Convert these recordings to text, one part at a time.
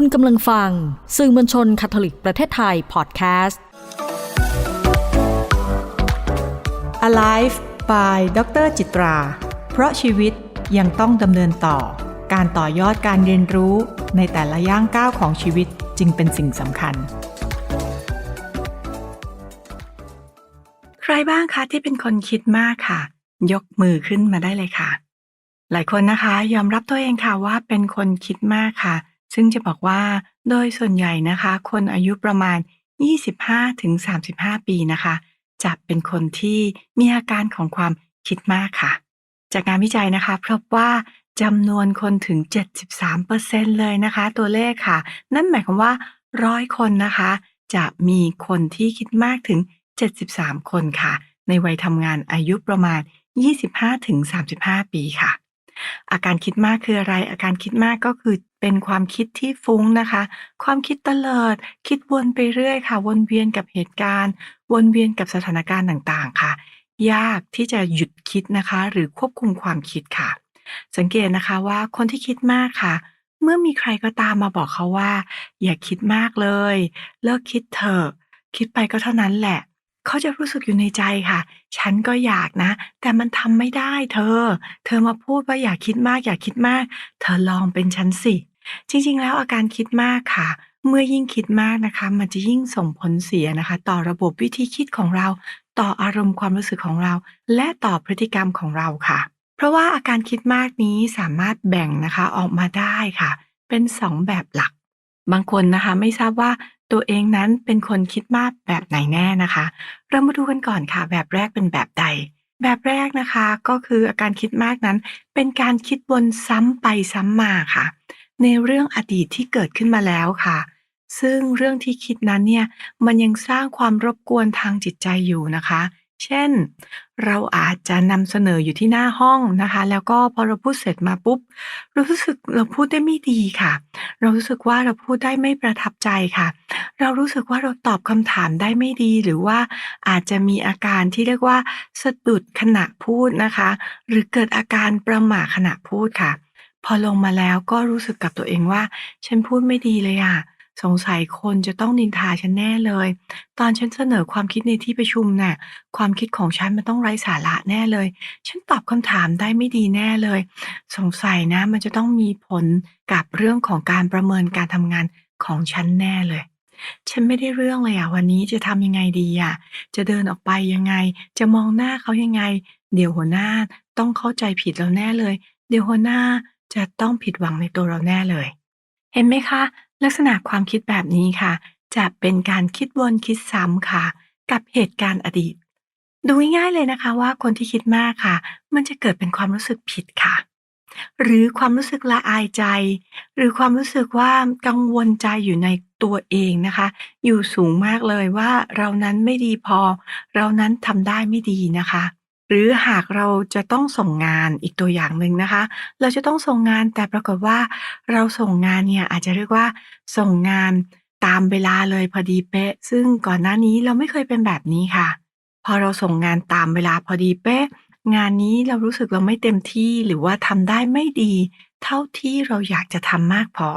คุณกำลังฟัง สื่อมวลชนคาทอลิกประเทศไทยพอดแคสต์ Alive by ดรจิตรา เพราะชีวิตยังต้องดำเนินต่อ การต่อยอดการเรียนรู้ในแต่ละย่างก้าวของชีวิตจึงเป็นสิ่งสำคัญ ใครบ้างคะที่เป็นคนคิดมากค่ะ ยกมือขึ้นมาได้เลยค่ะ หลายคนนะคะ ยอมรับตัวเองค่ะว่าเป็นคนคิดมากค่ะ ซึ่งจะบอกว่าโดยส่วนใหญ่นะคะ คนอายุประมาณ 25-35 ปีนะคะ จะเป็นคนที่มีอาการของความคิดมากค่ะ จากงานวิจัยนะคะพบว่าจำนวนคนถึง 73%เลยนะคะ ตัวเลขค่ะ นั่นหมายความว่าร้อยคนนะคะ จะมีคนที่คิดมากถึง 73 คนค่ะ ในวัยทำงานอายุประมาณ 25-35 ปีค่ะ อาการคิดมากคืออะไร อาการคิดมากก็คือเป็นความคิดที่ฟุ้งนะคะ ความคิดเตลิด คิดวนไปเรื่อยค่ะ วนเวียนกับเหตุการณ์ วนเวียนกับสถานการณ์ต่างๆ ค่ะ ยากที่จะหยุดคิดนะคะ หรือควบคุมความคิดค่ะ สังเกตนะคะว่าคนที่คิดมากค่ะ เมื่อมีใครก็ตามมาบอกเขาว่า อย่าคิดมากเลย เลิกคิดเถอะ คิดไปก็เท่านั้นแหละ เขาจะรู้สึกอยู่ในใจค่ะ ฉันก็อยากนะ แต่มันทำไม่ได้เธอ เธอมาพูดว่าอย่าคิดมากอย่าคิดมาก เธอลองเป็นฉันสิ จริง ๆ แล้วอาการคิดมากค่ะเมื่อยิ่งคิดมากนะคะ มันจะยิ่งส่งผลเสียนะคะ ต่อระบบวิธีคิดของเรา ต่ออารมณ์ความรู้สึกของเรา และต่อพฤติกรรมของเราค่ะ เพราะว่าอาการคิดมากนี้สามารถแบ่งนะคะออกมาได้ค่ะ เป็น 2 แบบหลัก บางคนนะคะไม่ทราบว่า ตัวเองนั้นเป็นคนคิดมากแบบไหนแน่นะคะ เรามาดูกันก่อนค่ะ แบบแรกเป็นแบบใด แบบแรกนะคะก็คืออาการคิดมากนั้น เป็นการคิดวนซ้ำไปซ้ำมาค่ะ ในเรื่องอดีตที่เกิดขึ้นมาแล้วค่ะ ซึ่งเรื่องที่คิดนั้นเนี่ยมันยังสร้างความรบกวนทางจิตใจอยู่นะคะ เช่น เราอาจจะนำเสนออยู่ที่หน้าห้องนะคะ แล้วก็พอเราพูดเสร็จมาปุ๊บเรารู้สึกเราพูดได้ไม่ดีค่ะ เรารู้สึกว่าเราพูดได้ไม่ประทับใจค่ะ เรารู้สึกว่าเราตอบคำถามได้ไม่ดี หรือว่าอาจจะมีอาการที่เรียกว่าสะดุดขณะพูดนะคะ หรือเกิดอาการประหม่าขณะพูดค่ะ พอลงมาแล้วก็รู้สึกกับตัวเองว่า ฉันพูดไม่ดีเลยอะ สงสัยคนจะต้องนินทาฉันแน่เลย ตอนฉันเสนอความคิดในที่ประชุมน่ะ ความคิดของฉันมันต้องไร้สาระแน่เลย ฉันตอบคำถามได้ไม่ดีแน่เลย สงสัยนะ มันจะต้องมีผลกับเรื่องของการประเมินการทำงานของฉันแน่เลย ฉันไม่ได้เรื่องเลยอะวันนี้จะทำยังไงดีอะจะเดินออกไปยังไง จะมองหน้าเขายังไง เดี๋ยวหัวหน้าต้องเข้าใจผิดเราแน่เลย เดี๋ยวหัวหน้าจะต้องผิดหวังในตัวเราแน่เลย เห็นไหมคะ ลักษณะความคิดแบบนี้ค่ะ จะเป็นการคิดวนคิดซ้ำค่ะ กับเหตุการณ์อดีต ดูง่ายๆเลยนะคะว่าคนที่คิดมากค่ะ มันจะเกิดเป็นความรู้สึกผิดค่ะ หรือความรู้สึกละอายใจ หรือความรู้สึกว่ากังวลใจอยู่ในตัวเองนะคะ อยู่สูงมากเลยว่าเรานั้นไม่ดีพอ เรานั้นทำได้ไม่ดีนะคะ หรือหากเราจะต้องส่งงานอีกตัวอย่างหนึ่งนะคะ เราจะต้องส่งงานแต่ปรากฏว่าเราส่งงานเนี่ยอาจจะเรียกว่า ส่งงานตามเวลาเลยพอดีเป๊ะ ซึ่งก่อนหน้านี้เราไม่เคยเป็นแบบนี้ค่ะ พอเราส่งงานตามเวลาพอดีเป๊ะ งานนี้เรารู้สึกเราไม่เต็มที่หรือว่าทำได้ไม่ดี เท่าที่เราอยากจะทำมากพอ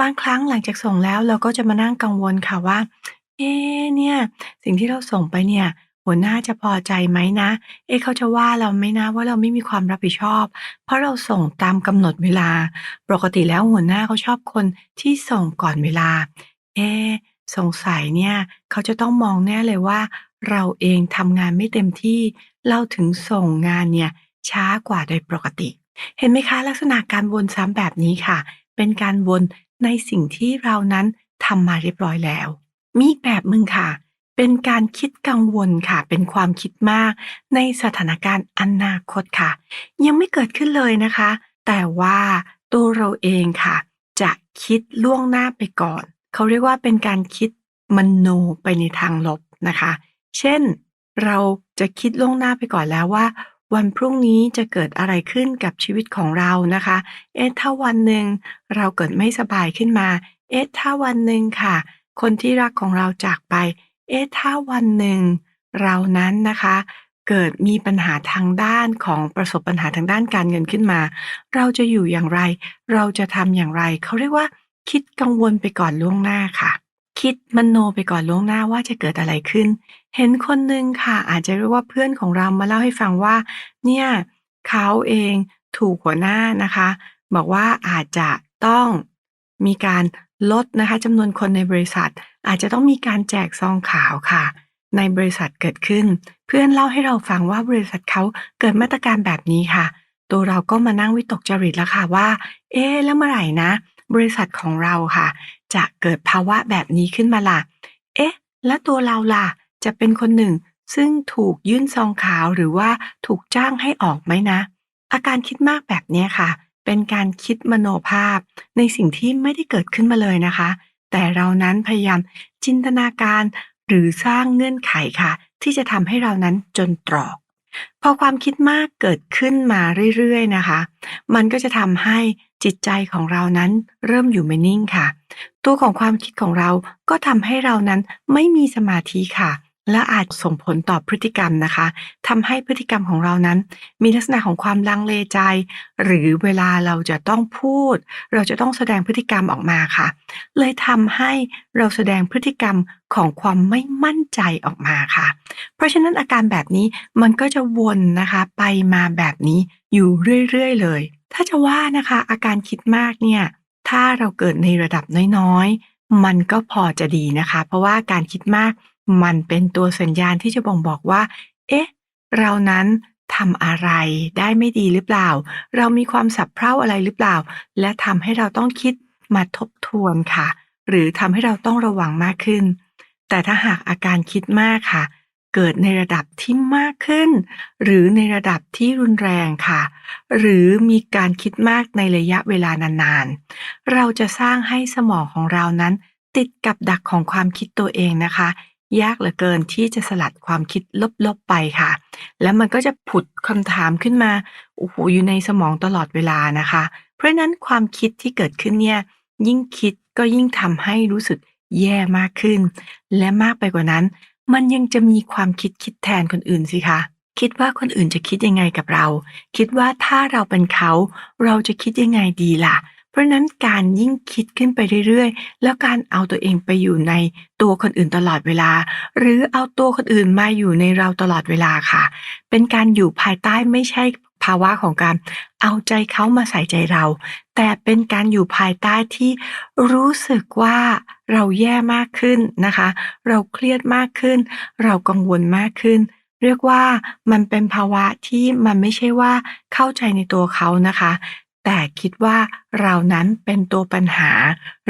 บางครั้งหลังจากส่งแล้วเราก็จะมานั่งกังวลค่ะว่า เอ๊เนี่ย สิ่งที่เราส่งไปเนี่ย หัวหน้าจะพอใจไหมนะ เอ๊ะเขาจะว่าเราไหมนะว่าเราไม่มีความรับผิดชอบ เพราะเราส่งตามกำหนดเวลา ปกติแล้วหัวหน้าเขาชอบคนที่ส่งก่อนเวลา เอ๊ะสงสัยเนี่ยเขาจะต้องมองแน่เลยว่า เราเองทำงานไม่เต็มที่ เราถึงส่งงานเนี่ยช้ากว่าโดยปกติ เห็นไหมคะลักษณะการวนซ้ำแบบนี้ค่ะ เป็นการวนในสิ่งที่เรานั้นทำมาเรียบร้อยแล้ว มีแบบหนึ่งค่ะ เป็นการคิดกังวลค่ะ เป็นความคิดมากในสถานการณ์อนาคตค่ะ ยังไม่เกิดขึ้นเลยนะคะ แต่ว่าตัวเราเองค่ะ จะคิดล่วงหน้าไปก่อน เขาเรียกว่าเป็นการคิดมโนไปในทางลบนะคะ เช่น เราจะคิดล่วงหน้าไปก่อนแล้วว่า วันพรุ่งนี้จะเกิดอะไรขึ้นกับชีวิตของเรานะคะ เอ๊ะถ้าวันหนึ่งเราเกิดไม่สบายขึ้นมา เอ๊ะถ้าวันหนึ่งค่ะ คนที่รักของเราจากไป เอ๊ะถ้าวันหนึ่งเรานั้นนะคะ เกิดมีปัญหาทางด้านของประสบปัญหาทางด้านการเงินขึ้นมา เราจะอยู่อย่างไร เราจะทำอย่างไร เขาเรียกว่า คิดกังวลไปก่อนล่วงหน้าค่ะ คิดมโนไปก่อนล่วงหน้าว่าจะเกิดอะไรขึ้น เห็นคนหนึ่งค่ะ อาจจะเรียกว่าเพื่อนของเรามาเล่าให้ฟังว่า เนี่ยเขาเองถูกหัวหน้านะคะ บอกว่าอาจจะต้องมีการลดนะคะจำนวนคนในบริษัท อาจจะต้องมีการแจกซองขาวค่ะ ในบริษัทเกิดขึ้น เพื่อนเล่าให้เราฟังว่าบริษัทเขาเกิดมาตรการแบบนี้ค่ะ ตัวเราก็มานั่งวิตกจริตแล้วค่ะว่า เอ๊แล้วเมื่อไหร่นะ บริษัทของเราค่ะ จะเกิดภาวะแบบนี้ขึ้นมาล่ะ เอ๊ะ แล้วตัวเราล่ะ จะเป็นคนหนึ่ง ซึ่งถูกยื่นซองขาวหรือว่าถูกจ้างให้ออกไหมนะ อาการคิดมากแบบนี้ค่ะ เป็นการคิดมโนภาพ ในสิ่งที่ไม่ได้เกิดขึ้นมาเลยนะคะ แต่เรานั้นพยายามจินตนาการหรือสร้างเงื่อนไขค่ะ ที่จะทำให้เรานั้นจนตรอก พอความคิดมากเกิดขึ้นมาเรื่อยๆนะคะ มันก็จะทำให้จิตใจของเรานั้นเริ่มอยู่ไม่นิ่งค่ะ ตัวของความคิดของเราก็ทำให้เรานั้นไม่มีสมาธิค่ะ และอาจส่งผลต่อพฤติกรรมนะคะทำให้พฤติกรรมของเรานั้น มีลักษณะของความลังเลใจ หรือเวลาเราจะต้องพูด เราจะต้องแสดงพฤติกรรมออกมาค่ะ เลยทำให้เราแสดงพฤติกรรมของความไม่มั่นใจออกมาค่ะ เพราะฉะนั้นอาการแบบนี้มันก็จะวนนะคะไปมาแบบนี้อยู่เรื่อยๆเลย ถ้าจะว่านะคะอาการคิดมากเนี่ยถ้าเราเกิดในระดับน้อยๆ มันก็พอจะดีนะคะ เพราะว่าการคิดมาก มันเป็นตัวสัญญาณที่จะบ่งบอกว่า เอ๊ะ เรานั้นทำอะไรได้ไม่ดีหรือเปล่า เรามีความสับเพร่าอะไรหรือเปล่า และทำให้เราต้องคิดมาทบทวนค่ะ หรือทำให้เราต้องระวังมากขึ้น แต่ถ้าหากอาการคิดมากค่ะ เกิดในระดับที่มากขึ้น หรือในระดับที่รุนแรงค่ะ หรือมีการคิดมากในระยะเวลานานๆ เราจะสร้างให้สมองของเรานั้น ติดกับดักของความคิดตัวเองนะคะ ยากเหลือเกินที่จะสลัดความคิดลบ ๆ ไปค่ะ แล้วมันก็จะผุดคำถามขึ้นมาโอ้โหอยู่ในสมองตลอดเวลานะคะ เพราะนั้นความคิดที่เกิดขึ้นเนี่ย ยิ่งคิดก็ยิ่งทำให้รู้สึกแย่มากขึ้น และมากไปกว่านั้น มันยังจะมีความคิดคิดแทนคนอื่นสิคะคิดว่าคนอื่นจะคิดยังไงกับเรา คิดว่าถ้าเราเป็นเขา เราจะคิดยังไงดีล่ะ ราะฉะนั้นการยิ่งคิดขึ้นไปเรื่อยๆ แล้วการเอาตัวเองไปอยู่ในตัวคนอื่นตลอดเวลา หรือเอาตัวคนอื่นมาอยู่ในเราตลอดเวลาค่ะ เป็นการอยู่ภายใต้ไม่ใช่ภาวะของการเอาใจเขามาใส่ใจเรา แต่เป็นการอยู่ภายใต้ที่รู้สึกว่าเราแย่มากขึ้นนะคะ เราเครียดมากขึ้น เรากังวลมากขึ้น เรียกว่ามันเป็นภาวะที่มันไม่ใช่ว่าเข้าใจในตัวเขานะคะ แต่คิดว่าเรานั้นเป็นตัวปัญหา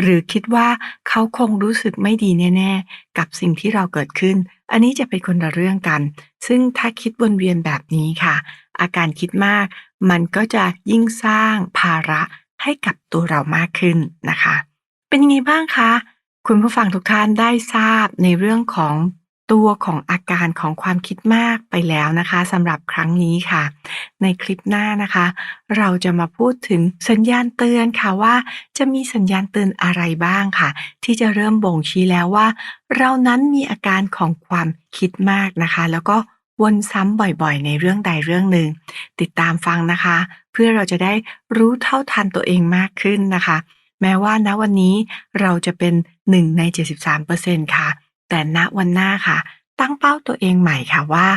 หรือคิดว่าเขาคงรู้สึกไม่ดีแน่ ๆ กับสิ่งที่เราเกิดขึ้น อันนี้จะเป็นคนละเรื่องกัน ซึ่งถ้าคิดวนเวียนแบบนี้ค่ะ อาการคิดมาก มันก็จะยิ่งสร้างภาระให้กับตัวเรามากขึ้นนะคะ เป็นยังไงบ้างคะ คุณผู้ฟังทุกท่านได้ทราบในเรื่องของ ตัวของอาการของความคิดมากไปแล้วนะคะสำหรับครั้งนี้ค่ะ ในคลิปหน้านะคะ เราจะมาพูดถึงสัญญาณเตือนค่ะว่า จะมีสัญญาณเตือนอะไรบ้างค่ะ ที่จะเริ่มบ่งชี้แล้วว่า เรานั้นมีอาการของความคิดมากนะคะ แล้วก็วนซ้ำบ่อยๆ ในเรื่องใดเรื่องหนึ่ง ติดตามฟังนะคะ เพื่อเราจะได้รู้เท่าทันตัวเองมากขึ้นนะคะ แม้ว่าณวันนี้เราจะเป็น 1 ใน 73%ค่ะ แต่ณวันหน้าค่ะ ตั้งเป้าตัวเองใหม่ค่ะว่า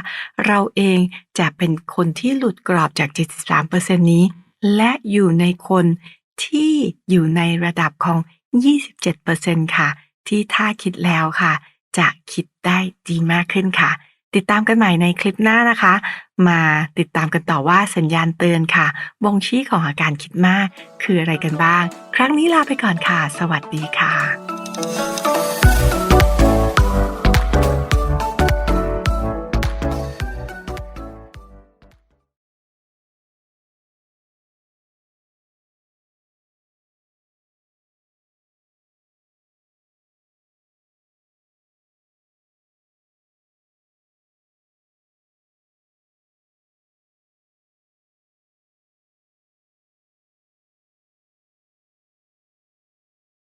เราเองจะเป็นคนที่หลุดกรอบจาก 73%นี้ และอยู่ในคนที่อยู่ในระดับของ 27%ค่ะ ที่ถ้าคิดแล้วค่ะ จะคิดได้ดีมากขึ้นค่ะ ติดตามกันใหม่ในคลิปหน้านะคะ มาติดตามกันต่อว่าสัญญาณเตือนค่ะ บ่งชี้ของอาการคิดมาก คืออะไรกันบ้าง ครั้งนี้ลาไปก่อนค่ะ สวัสดีค่ะ